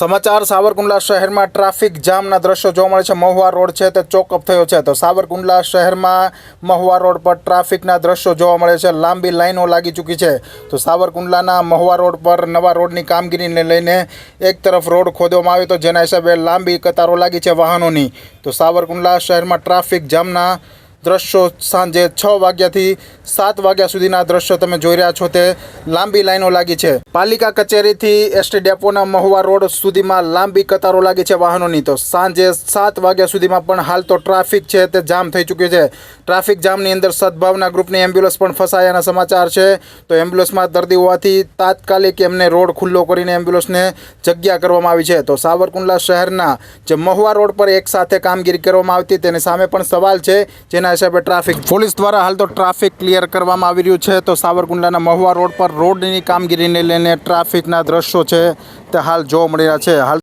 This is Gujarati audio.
સમાચાર, સાવરકુંડલા શહેરમાં ટ્રાફિક જામના દ્રશ્યો જોવા મળે છે. મહુવા રોડ છે તે ચોકઅપ થયો છે તો સાવરકુંડલા શહેરમાં મહુવા રોડ પર ટ્રાફિકના દ્રશ્યો જોવા મળે છે. લાંબી લાઈનો લાગી ચૂકી છે. તો સાવરકુંડલાના મહુવા રોડ પર નવા રોડની કામગીરીને લઈને એક તરફ રોડ ખોદવામાં આવ્યો તો જેના હિસાબે લાંબી કતારો લાગી છે વાહનોની. તો સાવરકુંડલા શહેરમાં ટ્રાફિક જામના દ્રશ્યો સાંજે છ વાગ્યાથી સાત વાગ્યા સુધીના દ્રશ્યો તમે જોઈ રહ્યા છો તે લાંબી લાઈનો લાગી છે. પાલિકા કચેરીથી એસટી ડેપોના મહુવા રોડ સુધીમાં લાંબી કતારો લાગી છે વાહનોની. તો સાંજે સાત વાગ્યા સુધીમાં પણ હાલ તો ટ્રાફિક છે તે જામ થઈ ચૂક્યું છે. ટ્રાફિક જામની અંદર સદભાવના ગ્રુપની એમ્બ્યુલન્સ પણ ફસાયાના સમાચાર છે. તો એમ્બ્યુલન્સમાં દર્દી હોવાથી તાત્કાલિક એમને રોડ ખુલ્લો કરીને એમ્બ્યુલન્સને જગ્યા કરવામાં આવી છે. તો સાવરકુંડલા શહેરના જે મહુવા રોડ પર એક સાથે કામગીરી કરવામાં આવતી તેની સામે પણ સવાલ છે. જેના હિસાબે ટ્રાફિક, પોલીસ દ્વારા હાલ તો ટ્રાફિક ક્લિયર કરવામાં આવી રહ્યું છે. તો સાવરકુંડલાના મહુવા રોડ પર રોડની કામગીરીને લઈને ટ્રાફિકના દ્રશ્યો છે તે હાલ જોવા મળી રહ્યા છે. હાલ